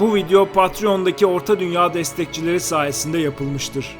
Bu video Patreon'daki Orta Dünya destekçileri sayesinde yapılmıştır.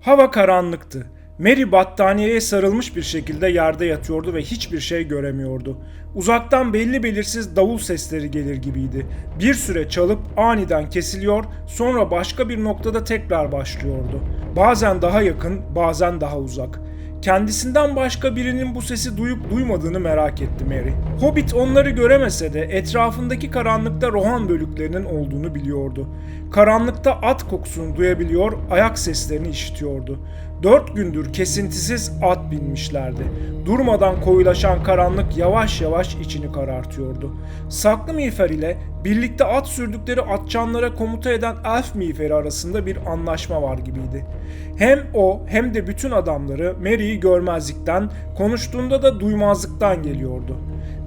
Hava karanlıktı. Mary battaniyeye sarılmış bir şekilde yerde yatıyordu ve hiçbir şey göremiyordu. Uzaktan belli belirsiz davul sesleri gelir gibiydi. Bir süre çalıp aniden kesiliyor, sonra başka bir noktada tekrar başlıyordu. Bazen daha yakın, bazen daha uzak. Kendisinden başka birinin bu sesi duyup duymadığını merak etti Mary. Hobbit onları göremese de etrafındaki karanlıkta rohan bölüklerinin olduğunu biliyordu. Karanlıkta at kokusunu duyabiliyor, ayak seslerini işitiyordu. Dört gündür kesintisiz at binmişlerdi. Durmadan koyulaşan karanlık yavaş yavaş içini karartıyordu. Saklı miğfer ile birlikte at sürdükleri atçanlara komuta eden elf miğferi arasında bir anlaşma var gibiydi. Hem o hem de bütün adamları Mary'i görmezlikten, konuştuğunda da duymazlıktan geliyordu.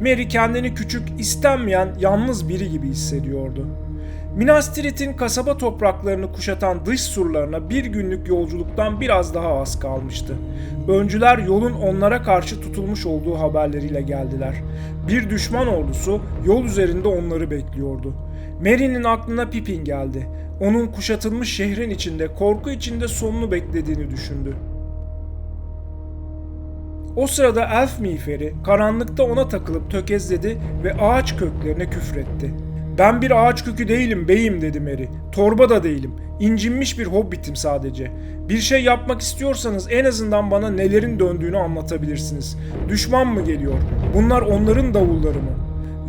Mary kendini küçük, istenmeyen, yalnız biri gibi hissediyordu. Minas Tirith'in kasaba topraklarını kuşatan dış surlarına bir günlük yolculuktan biraz daha az kalmıştı. Öncüler yolun onlara karşı tutulmuş olduğu haberleriyle geldiler. Bir düşman ordusu yol üzerinde onları bekliyordu. Merry'nin aklına Pippin geldi. Onun kuşatılmış şehrin içinde korku içinde sonunu beklediğini düşündü. O sırada elf miğferi karanlıkta ona takılıp tökezledi ve ağaç köklerine küfretti. Ben bir ağaç kökü değilim beyim dedi Mary. Torba da değilim. İncinmiş bir hobbitim sadece. Bir şey yapmak istiyorsanız en azından bana nelerin döndüğünü anlatabilirsiniz. Düşman mı geliyor? Bunlar onların davulları mı?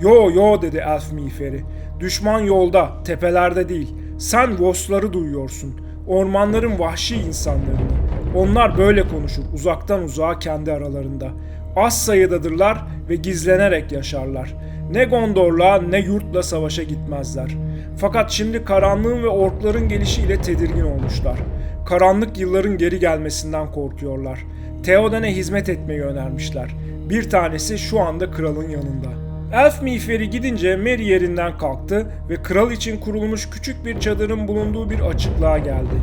Yo yo dedi elf miğferi. Düşman yolda, tepelerde değil. Sen Vosları duyuyorsun. Ormanların vahşi insanlarını. Onlar böyle konuşur uzaktan uzağa kendi aralarında. Az sayıdadırlar ve gizlenerek yaşarlar. Ne Gondor'la ne yurtla savaşa gitmezler. Fakat şimdi karanlığın ve orkların gelişiyle tedirgin olmuşlar. Karanlık yılların geri gelmesinden korkuyorlar. Theoden'e hizmet etmeyi önermişler. Bir tanesi şu anda kralın yanında. Elf miğferi gidince Mary yerinden kalktı ve kral için kurulmuş küçük bir çadırın bulunduğu bir açıklığa geldi.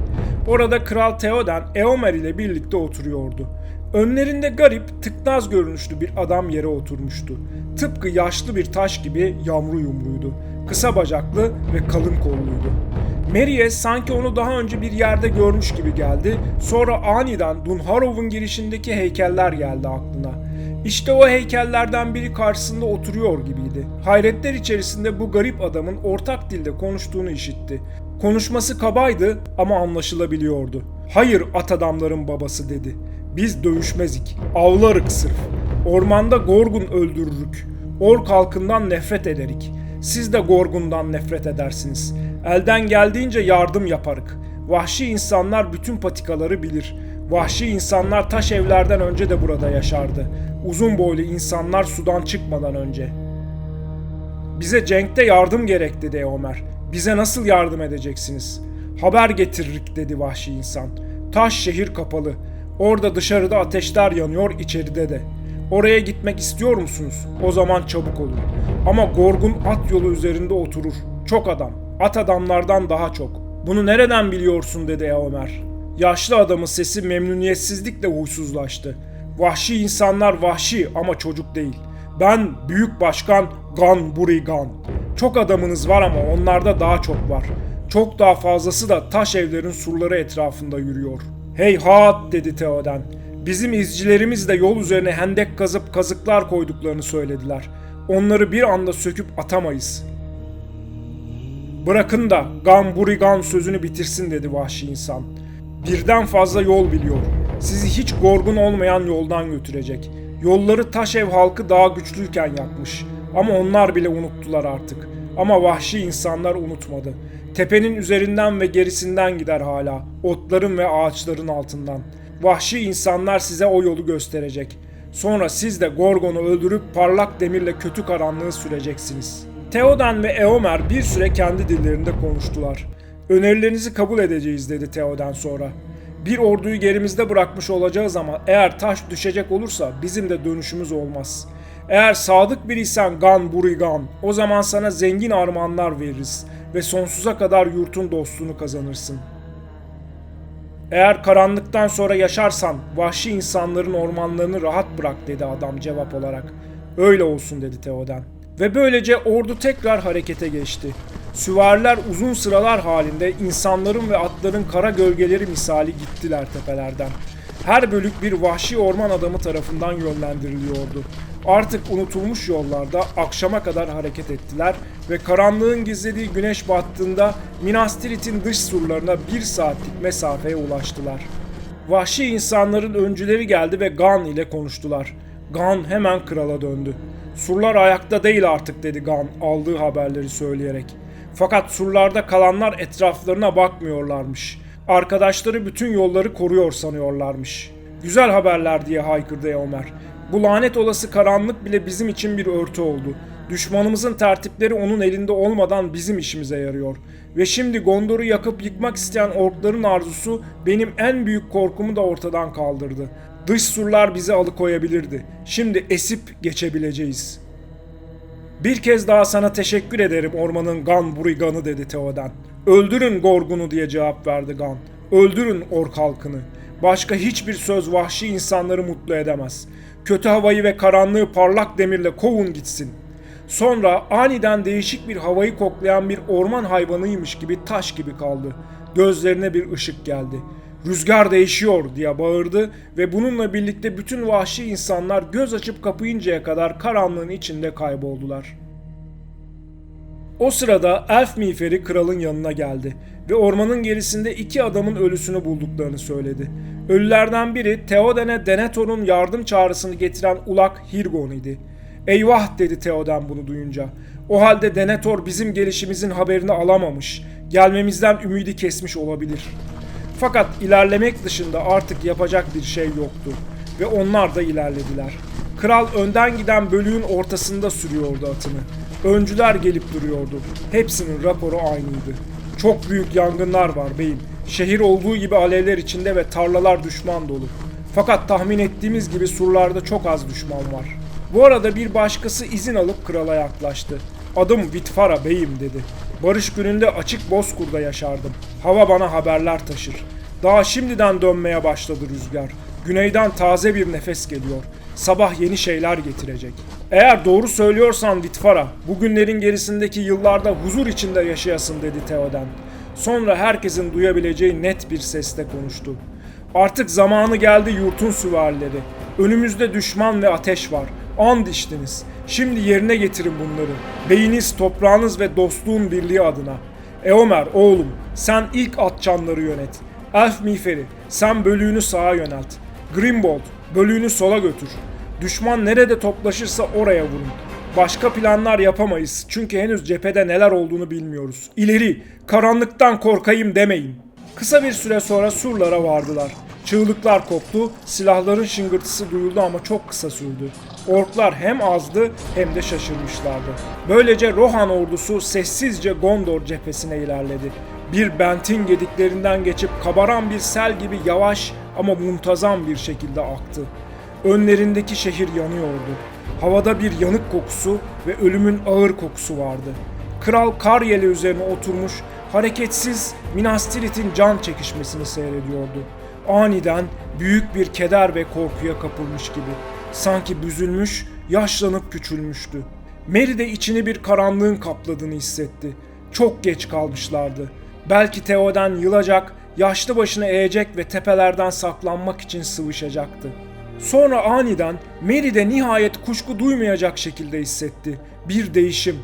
Orada Kral Theoden Eomer ile birlikte oturuyordu. Önlerinde garip, tıknaz görünüşlü bir adam yere oturmuştu. Tıpkı yaşlı bir taş gibi yamru yumruydu. Kısa bacaklı ve kalın kolluydu. Mary'e sanki onu daha önce bir yerde görmüş gibi geldi. Sonra aniden Dunharrow'un girişindeki heykeller geldi aklına. İşte o heykellerden biri karşısında oturuyor gibiydi. Hayretler içerisinde bu garip adamın ortak dilde konuştuğunu işitti. Konuşması kabaydı ama anlaşılabiliyordu. Hayır at adamların babası dedi. Biz dövüşmezik, avlarık sırf. Ormanda Gorgun öldürürük. Ork halkından nefret ederik. Siz de Gorgun'dan nefret edersiniz. Elden geldiğince yardım yaparık. Vahşi insanlar bütün patikaları bilir. Vahşi insanlar taş evlerden önce de burada yaşardı. Uzun boylu insanlar sudan çıkmadan önce. Bize cenkte yardım gerek dedi Eomer. Bize nasıl yardım edeceksiniz? Haber getiririk dedi vahşi insan. Taş şehir kapalı. Orada dışarıda ateşler yanıyor içeride de. Oraya gitmek istiyor musunuz? O zaman çabuk olun. Ama Gorgun at yolu üzerinde oturur. Çok adam. At adamlardan daha çok. Bunu nereden biliyorsun dedi Eomer. Yaşlı adamın sesi memnuniyetsizlikle huysuzlaştı. Vahşi insanlar vahşi ama çocuk değil. Ben büyük başkan Gan Burigan. Çok adamınız var ama onlarda daha çok var. Çok daha fazlası da taş evlerin surları etrafında yürüyor. Hey hat dedi Theoden. Bizim izcilerimiz de yol üzerine hendek kazıp kazıklar koyduklarını söylediler. Onları bir anda söküp atamayız. Bırakın da Gan Burigan sözünü bitirsin dedi vahşi insan. Birden fazla yol biliyor. Sizi hiç gorgun olmayan yoldan götürecek. Yolları taş ev halkı daha güçlüyken yapmış. Ama onlar bile unuttular artık. Ama vahşi insanlar unutmadı. Tepenin üzerinden ve gerisinden gider hala. Otların ve ağaçların altından. Vahşi insanlar size o yolu gösterecek. Sonra siz de Gorgon'u öldürüp parlak demirle kötü karanlığı süreceksiniz. Theoden ve Eomer bir süre kendi dillerinde konuştular. Önerilerinizi kabul edeceğiz dedi Theoden sonra. Bir orduyu gerimizde bırakmış olacağız ama eğer taş düşecek olursa bizim de dönüşümüz olmaz. Eğer sadık biriysen Gan Burigan, o zaman sana zengin armağanlar veririz ve sonsuza kadar yurtun dostluğunu kazanırsın. Eğer karanlıktan sonra yaşarsan vahşi insanların ormanlarını rahat bırak dedi adam cevap olarak. Öyle olsun dedi Theoden. Ve böylece ordu tekrar harekete geçti. Süvariler uzun sıralar halinde insanların ve atların kara gölgeleri misali gittiler tepelerden. Her bölük bir vahşi orman adamı tarafından yönlendiriliyordu. Artık unutulmuş yollarda akşama kadar hareket ettiler ve karanlığın gizlediği güneş battığında Minas Tirith'in dış surlarına bir saatlik mesafeye ulaştılar. Vahşi insanların öncüleri geldi ve Gan ile konuştular. Gan hemen krala döndü. Surlar ayakta değil artık dedi Gan aldığı haberleri söyleyerek. Fakat surlarda kalanlar etraflarına bakmıyorlarmış. Arkadaşları bütün yolları koruyor sanıyorlarmış. Güzel haberler diye haykırdı Eomer. Bu lanet olası karanlık bile bizim için bir örtü oldu. Düşmanımızın tertipleri onun elinde olmadan bizim işimize yarıyor. Ve şimdi Gondor'u yakıp yıkmak isteyen orkların arzusu benim en büyük korkumu da ortadan kaldırdı. Dış surlar bizi alıkoyabilirdi. Şimdi esip geçebileceğiz. Bir kez daha sana teşekkür ederim ormanın Gan Burigan'ı dedi Theoden. Öldürün Gorgun'u diye cevap verdi Gan. Öldürün ork halkını. Başka hiçbir söz vahşi insanları mutlu edemez. Kötü havayı ve karanlığı parlak demirle kovun gitsin. Sonra aniden değişik bir havayı koklayan bir orman hayvanıymış gibi taş gibi kaldı. Gözlerine bir ışık geldi. Rüzgar değişiyor diye bağırdı ve bununla birlikte bütün vahşi insanlar göz açıp kapayıncaya kadar karanlığın içinde kayboldular. O sırada elf miğferi kralın yanına geldi ve ormanın gerisinde iki adamın ölüsünü bulduklarını söyledi. Ölülerden biri Theoden'e Denethor'un yardım çağrısını getiren ulak Hirgon idi. Eyvah dedi Theoden bunu duyunca. O halde Denethor bizim gelişimizin haberini alamamış, gelmemizden ümidi kesmiş olabilir. Fakat ilerlemek dışında artık yapacak bir şey yoktu ve onlar da ilerlediler. Kral önden giden bölüğün ortasında sürüyordu atını. Öncüler gelip duruyordu. Hepsinin raporu aynıydı. Çok büyük yangınlar var beyim. Şehir olduğu gibi alevler içinde ve tarlalar düşman dolu. Fakat tahmin ettiğimiz gibi surlarda çok az düşman var. Bu arada bir başkası izin alıp krala yaklaştı. Adım Vitfara beyim dedi. Barış gününde açık Bozkur'da yaşardım. Hava bana haberler taşır. Daha şimdiden dönmeye başladı rüzgar. Güneyden taze bir nefes geliyor. Sabah yeni şeyler getirecek. Eğer doğru söylüyorsan Vitfara, bugünlerin gerisindeki yıllarda huzur içinde yaşayasın dedi Theoden. Sonra herkesin duyabileceği net bir sesle konuştu. Artık zamanı geldi yurtun süvarileri. Önümüzde düşman ve ateş var. And içtiniz. Şimdi yerine getirin bunları. Beyiniz, toprağınız ve dostluğun birliği adına. Eomer oğlum sen ilk atçanları yönet. Elf miğferi sen bölüğünü sağa yönelt. Grimbold bölüğünü sola götür. Düşman nerede toplaşırsa oraya vurun. Başka planlar yapamayız çünkü henüz cephede neler olduğunu bilmiyoruz. İleri, karanlıktan korkayım demeyin. Kısa bir süre sonra surlara vardılar. Çığlıklar koptu, silahların şıngırtısı duyuldu ama çok kısa sürdü. Orklar hem azdı hem de şaşırmışlardı. Böylece Rohan ordusu sessizce Gondor cephesine ilerledi. Bir bentin gediklerinden geçip kabaran bir sel gibi yavaş ama muntazam bir şekilde aktı. Önlerindeki şehir yanıyordu. Havada bir yanık kokusu ve ölümün ağır kokusu vardı. Kral kar yeli üzerine oturmuş, hareketsiz Minas Tirith'in can çekişmesini seyrediyordu. Aniden büyük bir keder ve korkuya kapılmış gibi. Sanki büzülmüş, yaşlanıp küçülmüştü. Mary de içini bir karanlığın kapladığını hissetti. Çok geç kalmışlardı. Belki Theoden yılacak, yaşlı başını eğecek ve tepelerden saklanmak için sıvışacaktı. Sonra aniden Mary de nihayet kuşku duymayacak şekilde hissetti. Bir değişim.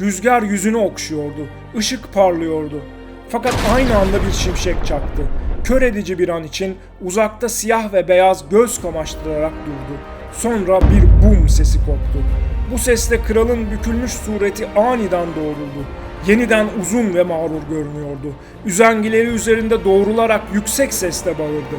Rüzgar yüzünü okşuyordu. Işık parlıyordu. Fakat aynı anda bir şimşek çaktı. Kör edici bir an için uzakta siyah ve beyaz göz kamaştırarak durdu. Sonra bir bum sesi koptu. Bu sesle kralın bükülmüş sureti aniden doğruldu. Yeniden uzun ve mağrur görünüyordu. Üzengileri üzerinde doğrularak yüksek sesle bağırdı.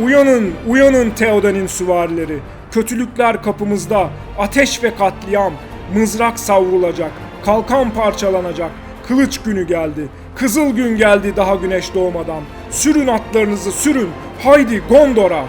Uyanın, uyanın Theoden'in süvarileri. Kötülükler kapımızda. Ateş ve katliam. Mızrak savrulacak. Kalkan parçalanacak. Kılıç günü geldi. Kızıl gün geldi daha güneş doğmadan. Sürün atlarınızı sürün. Haydi Gondor'a.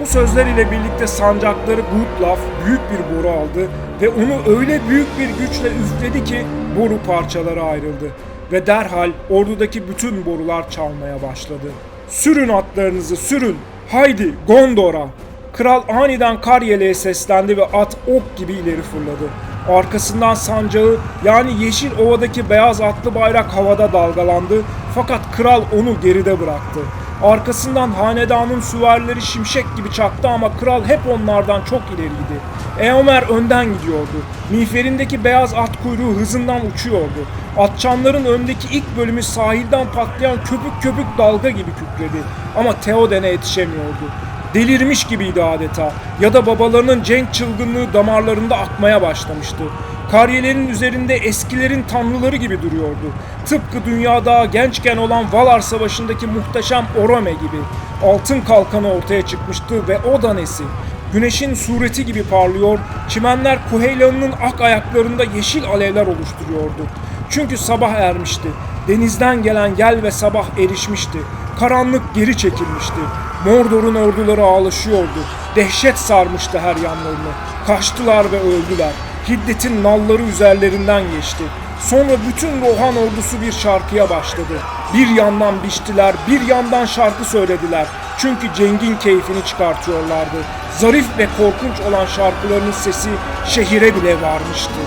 Bu sözler ile birlikte sancakları Gutlaf büyük bir boru aldı ve onu öyle büyük bir güçle üfledi ki boru parçalara ayrıldı ve derhal ordudaki bütün borular çalmaya başladı. Sürün atlarınızı sürün. Haydi Gondor'a. Kral aniden kar yeleğe seslendi ve at ok gibi ileri fırladı. Arkasından sancağı yani yeşil ovadaki beyaz atlı bayrak havada dalgalandı fakat kral onu geride bıraktı. Arkasından hanedanın süvarileri şimşek gibi çaktı ama kral hep onlardan çok ileriydi. Eomer önden gidiyordu. Miğferindeki beyaz at kuyruğu hızından uçuyordu. Atçanların öndeki ilk bölümü sahilden patlayan köpük köpük dalga gibi kükredi. Ama Theoden'e yetişemiyordu. Delirmiş gibiydi adeta. Ya da babalarının cenk çılgınlığı damarlarında akmaya başlamıştı. Karyelerin üzerinde eskilerin tanrıları gibi duruyordu. Tıpkı dünyada gençken olan Valar Savaşı'ndaki muhteşem Orome gibi. Altın kalkanı ortaya çıkmıştı ve o da nesi? Güneşin sureti gibi parlıyor, çimenler Kuheylan'ın ak ayaklarında yeşil alevler oluşturuyordu. Çünkü sabah ermişti. Denizden gelen gel ve sabah erişmişti. Karanlık geri çekilmişti. Mordor'un orduları ağlaşıyordu. Dehşet sarmıştı her yanlarını. Kaçtılar ve öldüler. Hiddetin nalları üzerlerinden geçti. Sonra bütün Rohan ordusu bir şarkıya başladı. Bir yandan biçtiler, bir yandan şarkı söylediler. Çünkü cengin keyfini çıkartıyorlardı. Zarif ve korkunç olan şarkılarının sesi şehire bile varmıştı.